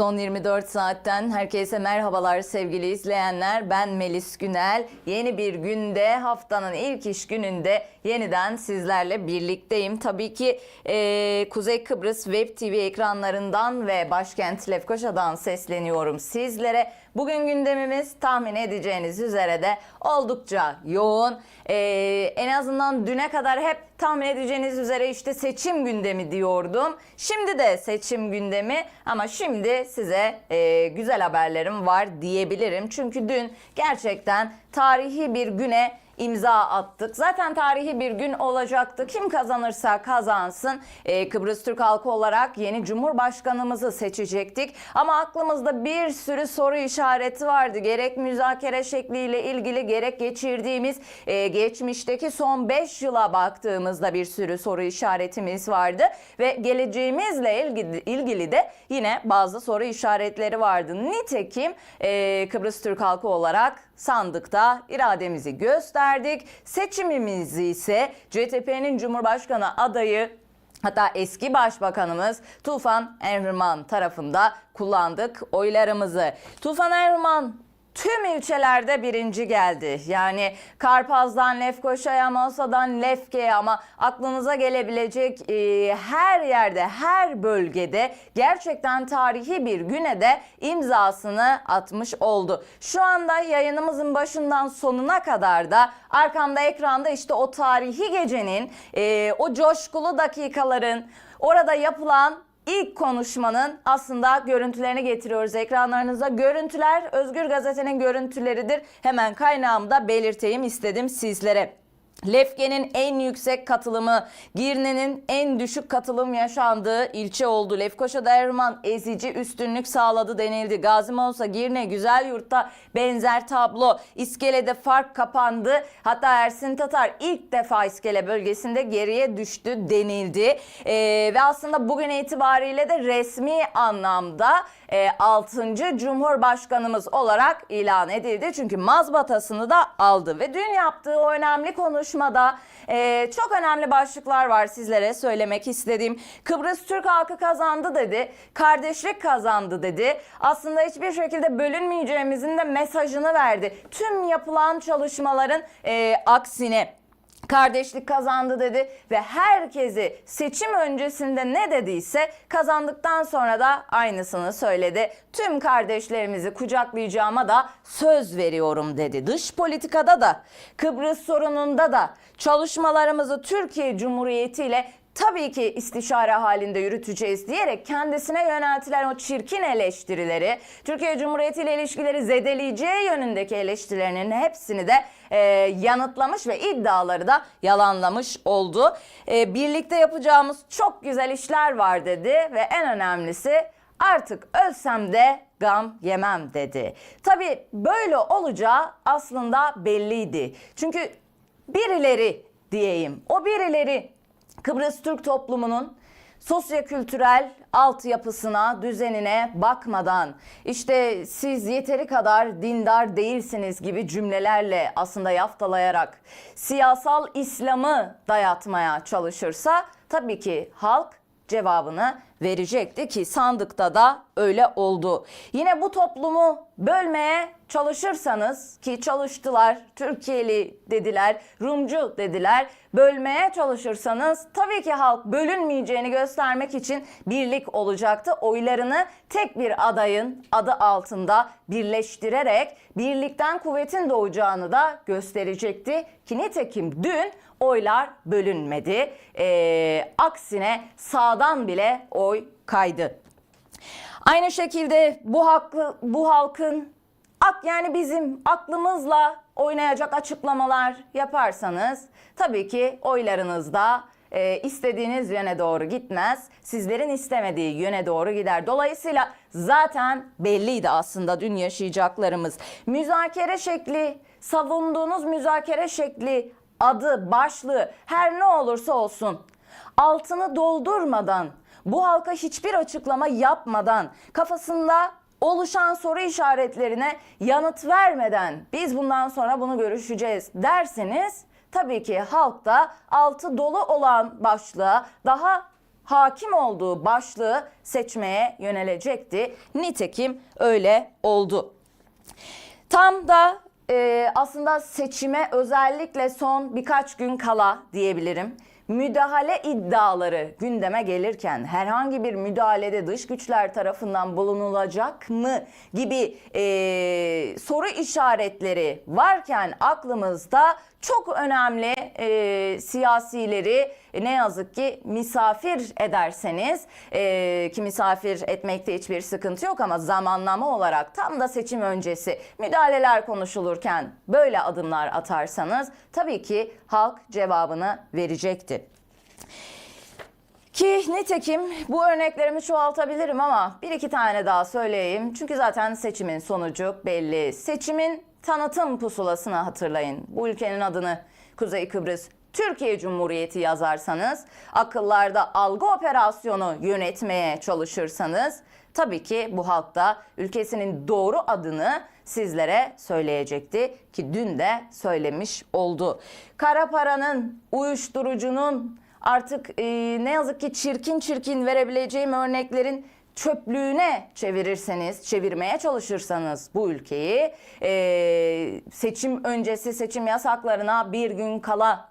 Son 24 saatten herkese merhabalar sevgili izleyenler. Ben Melis Günel. Yeni bir günde haftanın ilk iş gününde yeniden sizlerle birlikteyim. Tabii ki e, Kuzey Kıbrıs Web TV ekranlarından ve başkent Lefkoşa'dan sesleniyorum sizlere. Bugün gündemimiz tahmin edeceğiniz üzere de oldukça yoğun. E, en azından düne kadar hep tahmin edeceğiniz üzere işte seçim gündemi diyordum. Şimdi de seçim gündemi ama şimdi size e, güzel haberlerim var diyebilirim. Çünkü dün gerçekten tarihi bir güne imza attık. Zaten tarihi bir gün olacaktı. Kim kazanırsa kazansın e, Kıbrıs Türk halkı olarak yeni Cumhurbaşkanımızı seçecektik. Ama aklımızda bir sürü soru işareti vardı. Gerek müzakere şekliyle ilgili gerek geçirdiğimiz e, geçmişteki son 5 yıla baktığımızda bir sürü soru işaretimiz vardı. Ve geleceğimizle ilgili, ilgili de yine bazı soru işaretleri vardı. Nitekim e, Kıbrıs Türk halkı olarak sandıkta irademizi gösterdik. Seçimimizi ise CTP'nin Cumhurbaşkanı adayı Hatta eski başbakanımız Tufan Erhürman tarafında kullandık oylarımızı. Tufan Erhürman tüm ilçelerde birinci geldi. Yani Karpaz'dan Lefkoşa'ya, Mosa'dan Lefke'ye ama aklınıza gelebilecek e, her yerde, her bölgede gerçekten tarihi bir güne de imzasını atmış oldu. Şu anda yayınımızın başından sonuna kadar da arkamda ekranda işte o tarihi gecenin, e, o coşkulu dakikaların, orada yapılan İlk konuşmanın aslında görüntülerini getiriyoruz ekranlarınıza. Görüntüler Özgür Gazete'nin görüntüleridir. Hemen kaynağımda belirteyim istedim sizlere. Lefke'nin en yüksek katılımı, Girne'nin en düşük katılım yaşandığı ilçe oldu. Lefkoşa'da Erman ezici üstünlük sağladı denildi. Gazi Mausa, Girne, Güzel Yurt'ta benzer tablo. İskele'de fark kapandı. Hatta Ersin Tatar ilk defa İskele bölgesinde geriye düştü denildi. Ee, ve aslında bugün itibariyle de resmi anlamda e, 6. Cumhurbaşkanımız olarak ilan edildi. Çünkü mazbatasını da aldı ve dün yaptığı o önemli konuşmada e, çok önemli başlıklar var sizlere söylemek istediğim. Kıbrıs Türk halkı kazandı dedi, kardeşlik kazandı dedi. Aslında hiçbir şekilde bölünmeyeceğimizin de mesajını verdi. Tüm yapılan çalışmaların e, aksine kardeşlik kazandı dedi ve herkesi seçim öncesinde ne dediyse kazandıktan sonra da aynısını söyledi. Tüm kardeşlerimizi kucaklayacağıma da söz veriyorum dedi. Dış politikada da Kıbrıs sorununda da çalışmalarımızı Türkiye Cumhuriyeti ile tabii ki istişare halinde yürüteceğiz diyerek kendisine yöneltilen o çirkin eleştirileri, Türkiye Cumhuriyeti ile ilişkileri zedeleyeceği yönündeki eleştirilerinin hepsini de e, yanıtlamış ve iddiaları da yalanlamış oldu. E, birlikte yapacağımız çok güzel işler var dedi ve en önemlisi artık ölsem de gam yemem dedi. Tabii böyle olacağı aslında belliydi. Çünkü birileri diyeyim o birileri Kıbrıs Türk toplumunun sosyokültürel altyapısına, düzenine bakmadan işte siz yeteri kadar dindar değilsiniz gibi cümlelerle aslında yaftalayarak siyasal İslam'ı dayatmaya çalışırsa tabii ki halk cevabını verecekti ki sandıkta da öyle oldu. Yine bu toplumu bölmeye çalışırsanız ki çalıştılar, Türkiye'li dediler, Rumcu dediler. Bölmeye çalışırsanız tabii ki halk bölünmeyeceğini göstermek için birlik olacaktı. Oylarını tek bir adayın adı altında birleştirerek birlikten kuvvetin doğacağını da gösterecekti. Ki nitekim dün oylar bölünmedi. Ee, aksine sağdan bile oy kaydı. Aynı şekilde bu haklı bu halkın ak yani bizim aklımızla oynayacak açıklamalar yaparsanız tabii ki oylarınız da e, istediğiniz yöne doğru gitmez. Sizlerin istemediği yöne doğru gider. Dolayısıyla zaten belliydi aslında dün yaşayacaklarımız. Müzakere şekli, savunduğunuz müzakere şekli, adı, başlığı her ne olursa olsun altını doldurmadan bu halka hiçbir açıklama yapmadan kafasında oluşan soru işaretlerine yanıt vermeden biz bundan sonra bunu görüşeceğiz derseniz tabii ki halk da altı dolu olan başlığa daha hakim olduğu başlığı seçmeye yönelecekti. Nitekim öyle oldu. Tam da e, aslında seçime özellikle son birkaç gün kala diyebilirim. Müdahale iddiaları gündeme gelirken herhangi bir müdahalede dış güçler tarafından bulunulacak mı gibi e, soru işaretleri varken aklımızda çok önemli e, siyasileri ne yazık ki misafir ederseniz e, ki misafir etmekte hiçbir sıkıntı yok ama zamanlama olarak tam da seçim öncesi müdahaleler konuşulurken böyle adımlar atarsanız tabii ki halk cevabını verecekti. Ki nitekim bu örneklerimi çoğaltabilirim ama bir iki tane daha söyleyeyim. Çünkü zaten seçimin sonucu belli. Seçimin tanıtım pusulasını hatırlayın. Bu ülkenin adını Kuzey Kıbrıs Türkiye Cumhuriyeti yazarsanız, akıllarda algı operasyonu yönetmeye çalışırsanız tabii ki bu halk da ülkesinin doğru adını sizlere söyleyecekti ki dün de söylemiş oldu. Kara paranın, uyuşturucunun artık e, ne yazık ki çirkin çirkin verebileceğim örneklerin çöplüğüne çevirirseniz, çevirmeye çalışırsanız bu ülkeyi e, seçim öncesi seçim yasaklarına bir gün kala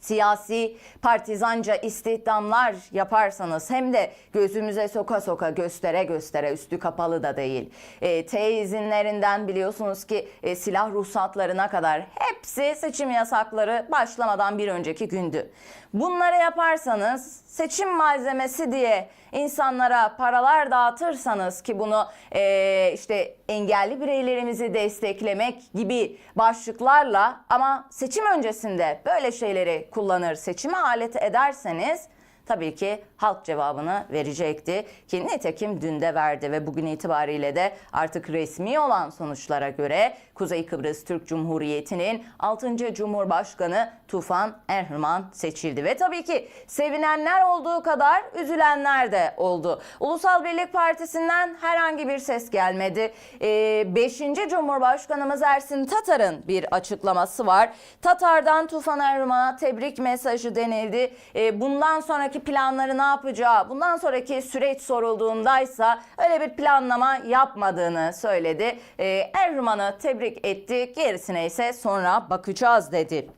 siyasi partizanca istihdamlar yaparsanız hem de gözümüze soka soka göstere göstere üstü kapalı da değil. E, T izinlerinden biliyorsunuz ki e, silah ruhsatlarına kadar hepsi seçim yasakları başlamadan bir önceki gündü. Bunları yaparsanız seçim malzemesi diye insanlara paralar dağıtırsanız ki bunu e, işte engelli bireylerimizi desteklemek gibi başlıklarla ama seçim öncesinde böyle şeyleri kullanır seçime alet ederseniz tabii ki halk cevabını verecekti ki nitekim dün de verdi ve bugün itibariyle de artık resmi olan sonuçlara göre Kuzey Kıbrıs Türk Cumhuriyeti'nin 6. Cumhurbaşkanı Tufan Erhman seçildi ve tabii ki sevinenler olduğu kadar üzülenler de oldu. Ulusal Birlik Partisi'nden herhangi bir ses gelmedi. 5. Cumhurbaşkanımız Ersin Tatar'ın bir açıklaması var. Tatar'dan Tufan Erhman'a tebrik mesajı denildi. Ee, bundan sonraki planları ne yapacağı, bundan sonraki süreç sorulduğundaysa öyle bir planlama yapmadığını söyledi. Ee, Erhman'ı tebrik etti. Gerisine ise sonra bakacağız dedi.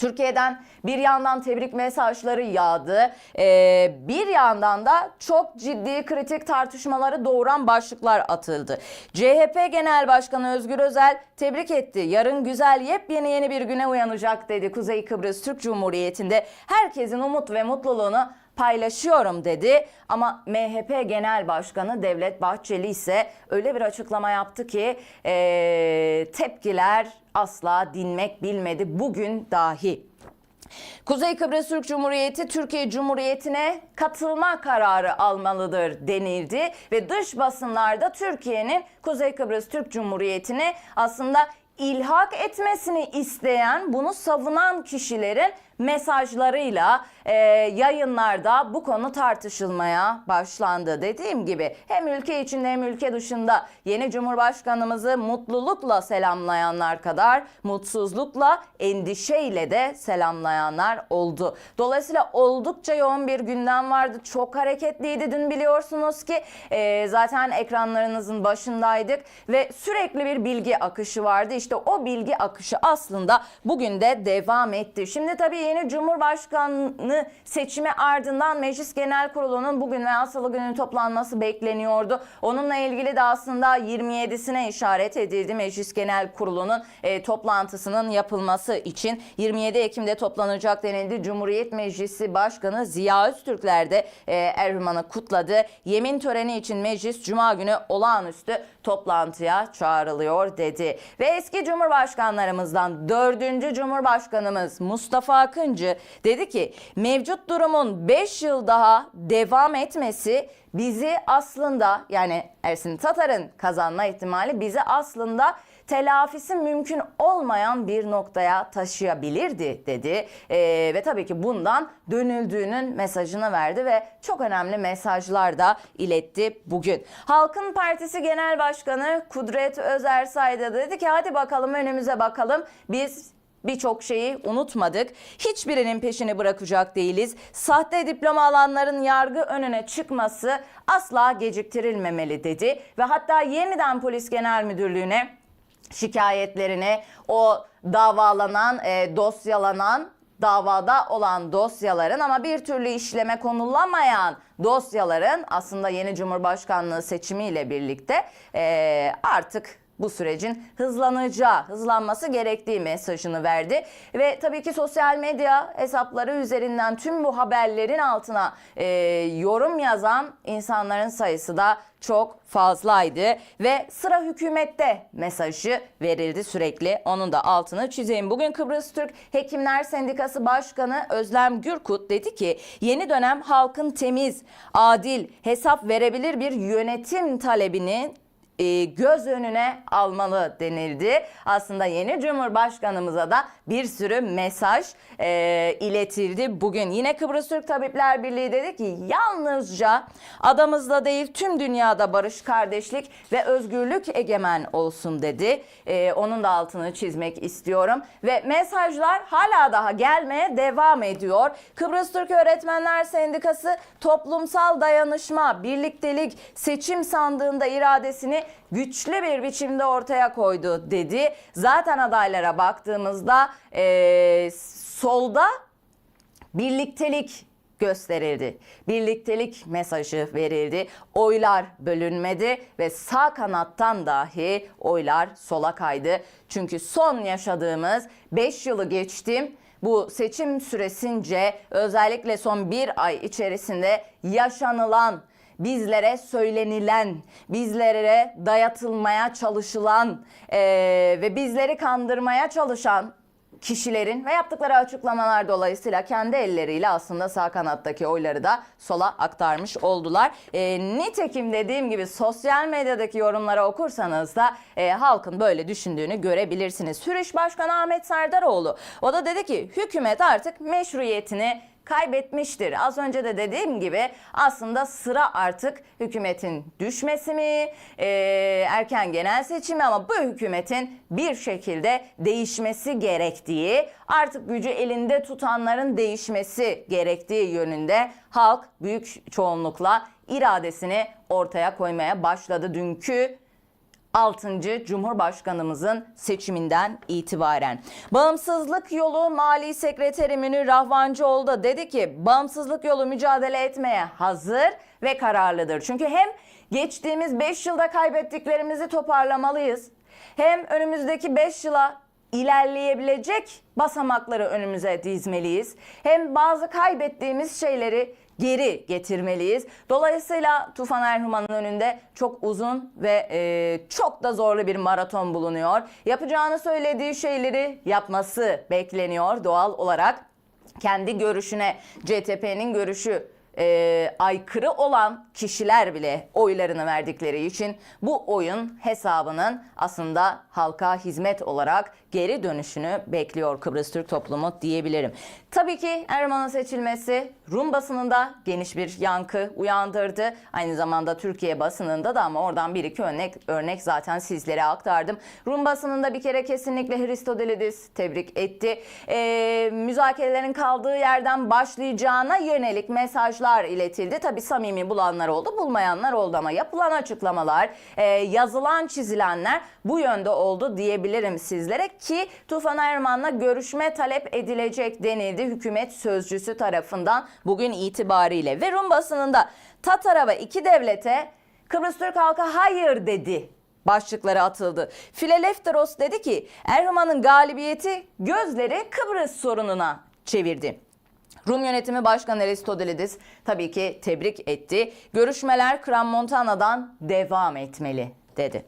Türkiye'den bir yandan tebrik mesajları yağdı. Ee, bir yandan da çok ciddi kritik tartışmaları doğuran başlıklar atıldı. CHP Genel Başkanı Özgür Özel tebrik etti. Yarın güzel yepyeni yeni bir güne uyanacak dedi. Kuzey Kıbrıs Türk Cumhuriyeti'nde herkesin umut ve mutluluğunu paylaşıyorum dedi. Ama MHP Genel Başkanı Devlet Bahçeli ise öyle bir açıklama yaptı ki ee, tepkiler asla dinmek bilmedi bugün dahi. Kuzey Kıbrıs Türk Cumhuriyeti Türkiye Cumhuriyeti'ne katılma kararı almalıdır denildi ve dış basınlarda Türkiye'nin Kuzey Kıbrıs Türk Cumhuriyeti'ni aslında ilhak etmesini isteyen, bunu savunan kişilerin mesajlarıyla e, yayınlarda bu konu tartışılmaya başlandı. Dediğim gibi hem ülke içinde hem ülke dışında yeni Cumhurbaşkanımızı mutlulukla selamlayanlar kadar mutsuzlukla, endişeyle de selamlayanlar oldu. Dolayısıyla oldukça yoğun bir gündem vardı. Çok hareketliydi dün biliyorsunuz ki e, zaten ekranlarınızın başındaydık ve sürekli bir bilgi akışı vardı. İşte o bilgi akışı aslında bugün de devam etti. Şimdi tabii yeni Cumhurbaşkanı seçimi ardından Meclis Genel Kurulu'nun bugün veya salı günü toplanması bekleniyordu. Onunla ilgili de aslında 27'sine işaret edildi Meclis Genel Kurulu'nun e, toplantısının yapılması için 27 Ekim'de toplanacak denildi. Cumhuriyet Meclisi Başkanı Ziya Öztürkler de e, Erman'ı kutladı. Yemin töreni için meclis Cuma günü olağanüstü toplantıya çağrılıyor dedi. Ve eski Cumhurbaşkanlarımızdan 4. Cumhurbaşkanımız Mustafa Akıncı dedi ki mevcut durumun 5 yıl daha devam etmesi bizi aslında yani Ersin Tatar'ın kazanma ihtimali bizi aslında telafisi mümkün olmayan bir noktaya taşıyabilirdi dedi. Ee, ve tabii ki bundan dönüldüğünün mesajını verdi ve çok önemli mesajlar da iletti bugün. Halkın Partisi Genel Başkanı Kudret Özersay da dedi ki hadi bakalım önümüze bakalım biz birçok şeyi unutmadık. Hiçbirinin peşini bırakacak değiliz. Sahte diploma alanların yargı önüne çıkması asla geciktirilmemeli dedi ve hatta yeniden Polis Genel Müdürlüğü'ne şikayetlerini o davalanan, e, dosyalanan davada olan dosyaların ama bir türlü işleme konulamayan dosyaların aslında yeni Cumhurbaşkanlığı seçimiyle birlikte e, artık bu sürecin hızlanacağı, hızlanması gerektiği mesajını verdi. Ve tabii ki sosyal medya hesapları üzerinden tüm bu haberlerin altına e, yorum yazan insanların sayısı da çok fazlaydı ve sıra hükümette mesajı verildi sürekli. Onun da altını çizeyim. Bugün Kıbrıs Türk Hekimler Sendikası Başkanı Özlem Gürkut dedi ki yeni dönem halkın temiz, adil, hesap verebilir bir yönetim talebini e, göz önüne almalı denildi. Aslında yeni Cumhurbaşkanımıza da bir sürü mesaj e, iletildi. Bugün yine Kıbrıs Türk Tabipler Birliği dedi ki yalnızca adamızda değil tüm dünyada barış, kardeşlik ve özgürlük egemen olsun dedi. E, onun da altını çizmek istiyorum. Ve mesajlar hala daha gelmeye devam ediyor. Kıbrıs Türk Öğretmenler Sendikası toplumsal dayanışma, birliktelik, seçim sandığında iradesini güçlü bir biçimde ortaya koydu dedi. Zaten adaylara baktığımızda eee, solda birliktelik gösterildi. Birliktelik mesajı verildi. Oylar bölünmedi ve sağ kanattan dahi oylar sola kaydı. Çünkü son yaşadığımız 5 yılı geçtim. Bu seçim süresince özellikle son bir ay içerisinde yaşanılan bizlere söylenilen, bizlere dayatılmaya çalışılan eee, ve bizleri kandırmaya çalışan kişilerin ve yaptıkları açıklamalar dolayısıyla kendi elleriyle aslında sağ kanattaki oyları da sola aktarmış oldular. E, nitekim dediğim gibi sosyal medyadaki yorumlara okursanız da e, halkın böyle düşündüğünü görebilirsiniz. Hürriş Başkanı Ahmet Serdaroğlu o da dedi ki hükümet artık meşruiyetini kaybetmiştir. Az önce de dediğim gibi aslında sıra artık hükümetin düşmesi mi, e, erken genel seçimi ama bu hükümetin bir şekilde değişmesi gerektiği, artık gücü elinde tutanların değişmesi gerektiği yönünde halk büyük çoğunlukla iradesini ortaya koymaya başladı dünkü 6. Cumhurbaşkanımızın seçiminden itibaren. Bağımsızlık yolu Mali Sekreteri Münir Rahvancıoğlu da dedi ki bağımsızlık yolu mücadele etmeye hazır ve kararlıdır. Çünkü hem geçtiğimiz 5 yılda kaybettiklerimizi toparlamalıyız. Hem önümüzdeki 5 yıla ilerleyebilecek basamakları önümüze dizmeliyiz. Hem bazı kaybettiğimiz şeyleri geri getirmeliyiz. Dolayısıyla Tufan Erhuman'ın önünde çok uzun ve e, çok da zorlu bir maraton bulunuyor. Yapacağını söylediği şeyleri yapması bekleniyor doğal olarak. Kendi görüşüne CTP'nin görüşü e, aykırı olan kişiler bile oylarını verdikleri için bu oyun hesabının aslında halka hizmet olarak geri dönüşünü bekliyor Kıbrıs Türk toplumu diyebilirim. Tabii ki Erman'ın seçilmesi Rum basınında geniş bir yankı uyandırdı. Aynı zamanda Türkiye basınında da ama oradan bir iki örnek, örnek zaten sizlere aktardım. Rum basınında bir kere kesinlikle Hristodelidis tebrik etti. Ee, müzakerelerin kaldığı yerden başlayacağına yönelik mesajlar iletildi. Tabii samimi bulanlar oldu, bulmayanlar oldu ama yapılan açıklamalar, e, yazılan çizilenler bu yönde oldu diyebilirim sizlere ki Tufan Erman'la görüşme talep edilecek denildi hükümet sözcüsü tarafından bugün itibariyle ve Rum basınında Tatar'a ve iki devlete Kıbrıs Türk halkı hayır dedi başlıkları atıldı. Filelefteros dedi ki Erman'ın galibiyeti gözleri Kıbrıs sorununa çevirdi. Rum Yönetimi Başkanı Aristodelidis tabii ki tebrik etti. Görüşmeler Kram Montana'dan devam etmeli dedi.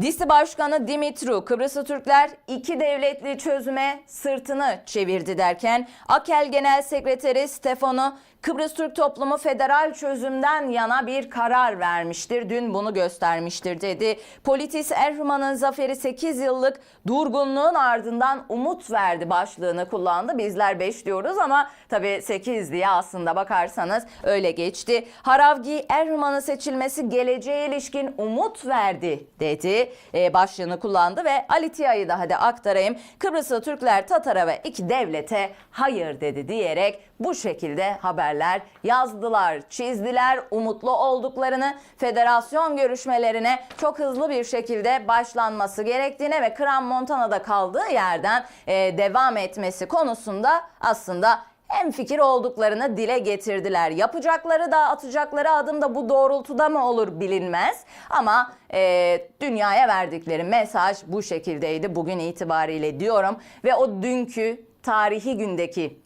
DİSİ Başkanı Dimitru, Kıbrıslı Türkler iki devletli çözüme sırtını çevirdi derken Akel Genel Sekreteri Stefano Kıbrıs Türk toplumu federal çözümden yana bir karar vermiştir. Dün bunu göstermiştir dedi. Politis Erhuman'ın zaferi 8 yıllık durgunluğun ardından umut verdi başlığını kullandı. Bizler 5 diyoruz ama tabii 8 diye aslında bakarsanız öyle geçti. Haravgi Erhuman'ın seçilmesi geleceğe ilişkin umut verdi dedi. Ee, başlığını kullandı ve Ali Tiya'yı da hadi aktarayım. Kıbrıslı Türkler Tatar'a ve iki devlete hayır dedi diyerek bu şekilde haberler yazdılar, çizdiler, umutlu olduklarını, federasyon görüşmelerine çok hızlı bir şekilde başlanması gerektiğine ve Kram Montana'da kaldığı yerden e, devam etmesi konusunda aslında hem fikir olduklarını dile getirdiler. Yapacakları da atacakları adım da bu doğrultuda mı olur bilinmez. Ama e, dünyaya verdikleri mesaj bu şekildeydi bugün itibariyle diyorum. Ve o dünkü tarihi gündeki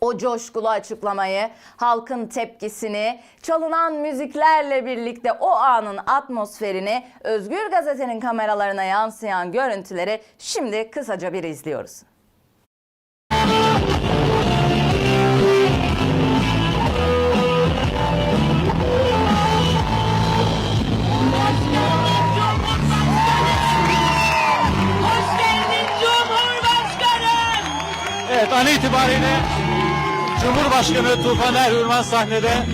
o coşkulu açıklamayı, halkın tepkisini, çalınan müziklerle birlikte o anın atmosferini, Özgür Gazete'nin kameralarına yansıyan görüntüleri şimdi kısaca bir izliyoruz. Evet an itibariyle Cumhurbaşkanı Tufan Erhürman sahnede.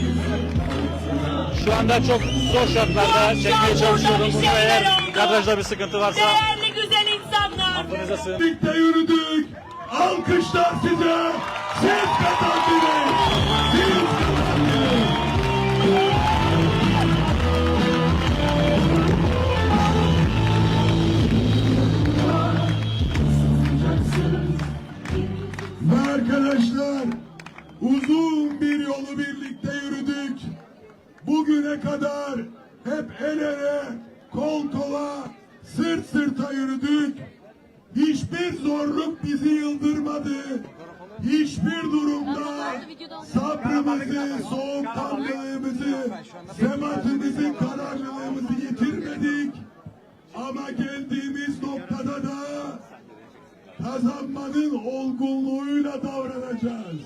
Şu anda çok zor şartlarda çekmeye çalışıyorum. Burada eğer kadrajda bir sıkıntı varsa Değerli güzel insanlar. affınıza sığın. Birlikte yürüdük. Alkışlar size. Siz kazandınız. Siz kazandınız. Uzun bir yolu birlikte yürüdük. Bugüne kadar hep el ele, kol kola, sırt sırta yürüdük. Hiçbir zorluk bizi yıldırmadı. Hiçbir durumda sabrımızı, soğukkanlılığımızı, sematımızı, kararlılığımızı yitirmedik. Ama geldiğimiz noktada da kazanmanın olgunluğuyla davranacağız.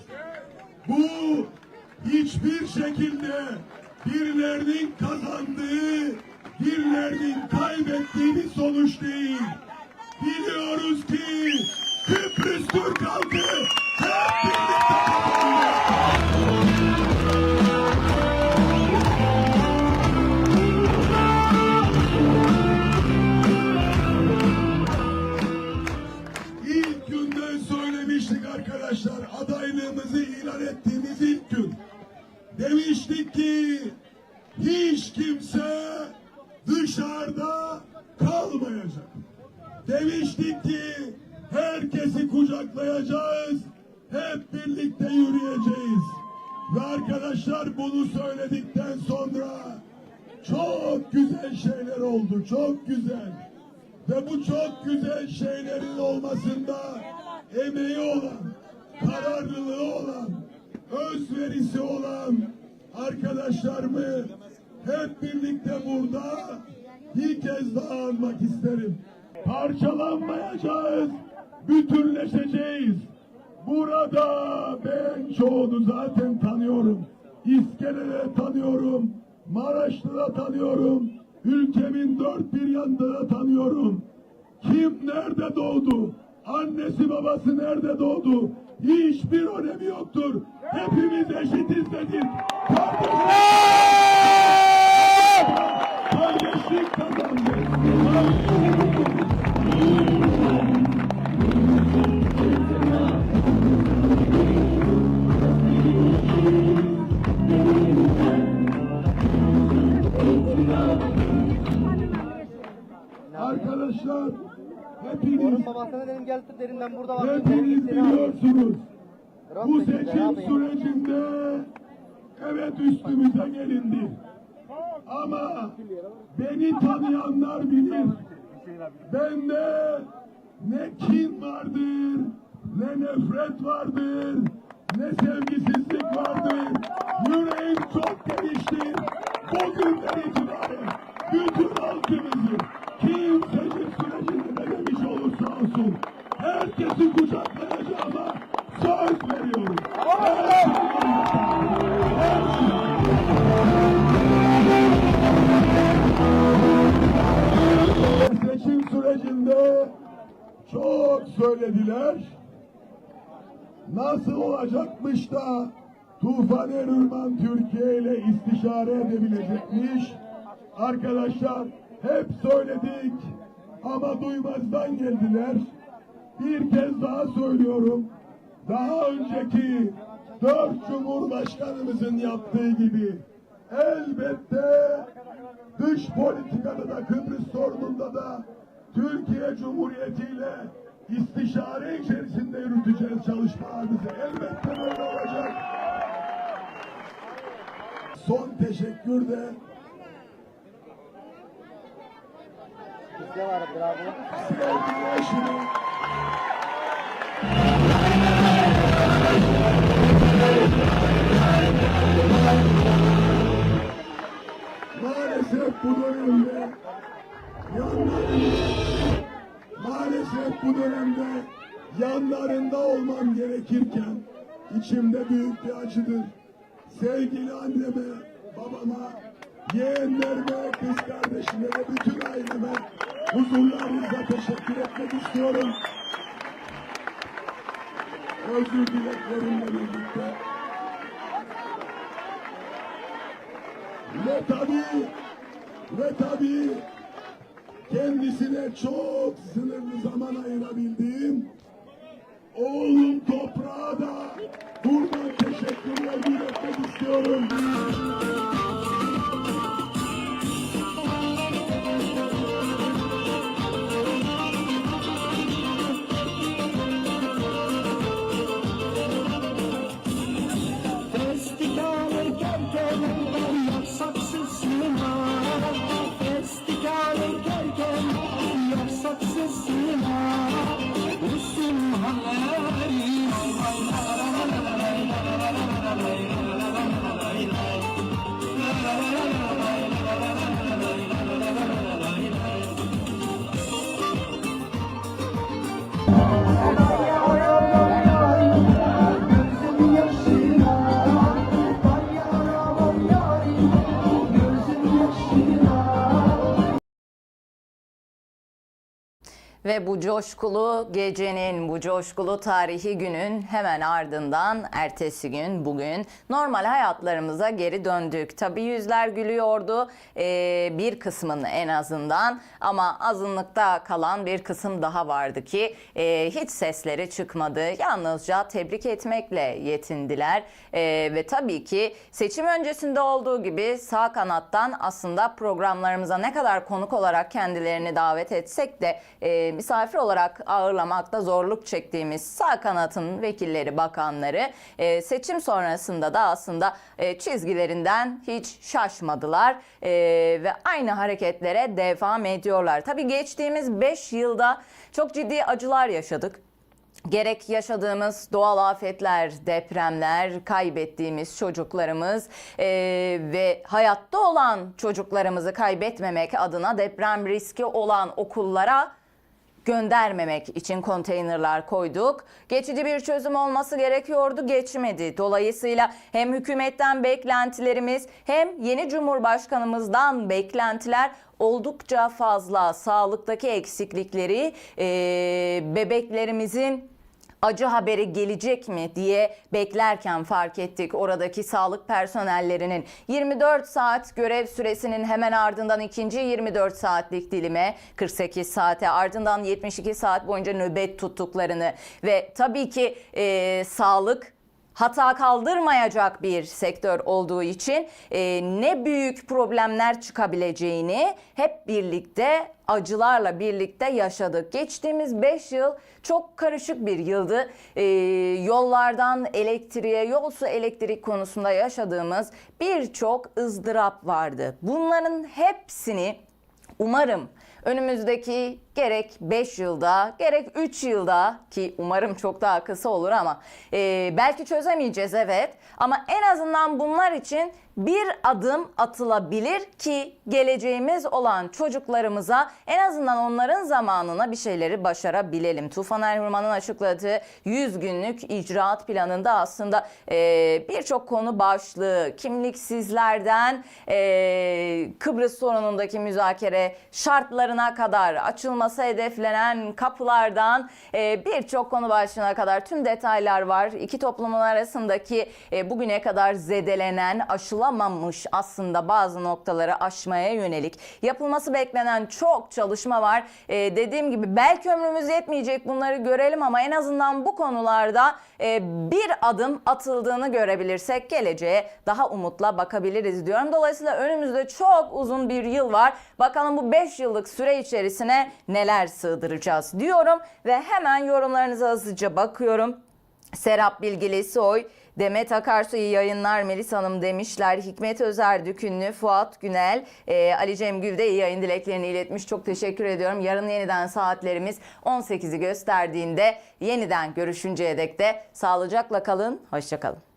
Bu hiçbir şekilde birilerinin kazandığı, birilerinin kaybettiği bir sonuç değil. Biliyoruz ki Kıbrıs Türk halkı hep birlikte Demiştik ki hiç kimse dışarıda kalmayacak. Demiştik ki herkesi kucaklayacağız, hep birlikte yürüyeceğiz. Ve arkadaşlar bunu söyledikten sonra çok güzel şeyler oldu, çok güzel. Ve bu çok güzel şeylerin olmasında emeği olan, kararlılığı olan, özverisi olan arkadaşlarımı hep birlikte burada bir kez daha anmak isterim. Parçalanmayacağız, bütünleşeceğiz. Burada ben çoğunu zaten tanıyorum. İskele'de tanıyorum, Maraşlı'da tanıyorum, ülkemin dört bir yanında da tanıyorum. Kim nerede doğdu? Annesi babası nerede doğdu? Hiçbir önemi yoktur. Hepimiz eşitiz dedik. Kardeşlik, Bu seçim sürecinde evet üstümüze gelindi. Ama beni tanıyanlar bilir. Bende ne kin vardır, ne nefret vardır, ne sevgisizlik vardır. Yüreğim çok geniştir. Bugünden itibaren bütün halkımızı kim seçim sürecinde ne demiş olursa olsun herkesi kucaklayacağıma söylediler. Nasıl olacakmış da Tufan Erürman Türkiye ile istişare edebilecekmiş? Arkadaşlar hep söyledik ama duymazdan geldiler. Bir kez daha söylüyorum. Daha önceki dört cumhurbaşkanımızın yaptığı gibi elbette dış politikada da Kıbrıs sorununda da Türkiye Cumhuriyeti ile istişare içerisinde yürüteceğiz çalışmalarımızı. Elbette böyle olacak. Son teşekkür de maalesef bu dönemde yanlarında maalesef bu dönemde yanlarında olmam gerekirken içimde büyük bir acıdır. Sevgili anneme, babama, yeğenlerime, kız kardeşime ve bütün aileme huzurlarınızda teşekkür etmek istiyorum. Özür dileklerimle birlikte. Ve tabii, ve tabii kendisine çok sınırlı zaman ayırabildiğim oğlum toprağa da buradan teşekkürler iletmek istiyorum. Ve bu coşkulu gecenin, bu coşkulu tarihi günün hemen ardından ertesi gün bugün normal hayatlarımıza geri döndük. Tabii yüzler gülüyordu ee, bir kısmın en azından ama azınlıkta kalan bir kısım daha vardı ki e, hiç sesleri çıkmadı. Yalnızca tebrik etmekle yetindiler Ee, ve tabii ki seçim öncesinde olduğu gibi sağ kanattan aslında programlarımıza ne kadar konuk olarak kendilerini davet etsek de e, misafir olarak ağırlamakta zorluk çektiğimiz sağ kanatın vekilleri, bakanları e, seçim sonrasında da aslında e, çizgilerinden hiç şaşmadılar E, ve aynı hareketlere devam ediyorlar. Tabii geçtiğimiz 5 yılda çok ciddi acılar yaşadık. Gerek yaşadığımız doğal afetler, depremler, kaybettiğimiz çocuklarımız eee, ve hayatta olan çocuklarımızı kaybetmemek adına deprem riski olan okullara göndermemek için konteynerler koyduk. Geçici bir çözüm olması gerekiyordu, geçmedi. Dolayısıyla hem hükümetten beklentilerimiz hem yeni cumhurbaşkanımızdan beklentiler oldukça fazla. Sağlıktaki eksiklikleri, eee, bebeklerimizin acı haberi gelecek mi diye beklerken fark ettik oradaki sağlık personellerinin. 24 saat görev süresinin hemen ardından ikinci 24 saatlik dilime 48 saate ardından 72 saat boyunca nöbet tuttuklarını ve tabii ki e, sağlık hata kaldırmayacak bir sektör olduğu için e, ne büyük problemler çıkabileceğini hep birlikte acılarla birlikte yaşadık. Geçtiğimiz 5 yıl çok karışık bir yıldı. E, yollardan elektriğe, yol su elektrik konusunda yaşadığımız birçok ızdırap vardı. Bunların hepsini umarım önümüzdeki gerek 5 yılda gerek 3 yılda ki umarım çok daha kısa olur ama e, belki çözemeyeceğiz evet ama en azından bunlar için bir adım atılabilir ki geleceğimiz olan çocuklarımıza en azından onların zamanına bir şeyleri başarabilelim. Tufan Erhurman'ın açıkladığı 100 günlük icraat planında aslında e, birçok konu başlığı kimliksizlerden e, Kıbrıs sorunundaki müzakere şartlarına kadar açılma açılması hedeflenen kapılardan e, birçok konu başlığına kadar tüm detaylar var. İki toplumun arasındaki e, bugüne kadar zedelenen, aşılamamış aslında bazı noktaları aşmaya yönelik yapılması beklenen çok çalışma var. E, dediğim gibi belki ömrümüz yetmeyecek bunları görelim ama en azından bu konularda e, bir adım atıldığını görebilirsek geleceğe daha umutla bakabiliriz diyorum. Dolayısıyla önümüzde çok uzun bir yıl var. Bakalım bu 5 yıllık süre içerisine neler sığdıracağız diyorum ve hemen yorumlarınıza hızlıca bakıyorum. Serap Bilgili Soy, Demet Akarsu iyi yayınlar Melis Hanım demişler. Hikmet Özer Dükünlü, Fuat Günel, e, Ali Cem Gül de iyi yayın dileklerini iletmiş. Çok teşekkür ediyorum. Yarın yeniden saatlerimiz 18'i gösterdiğinde yeniden görüşünceye dek de sağlıcakla kalın. Hoşçakalın.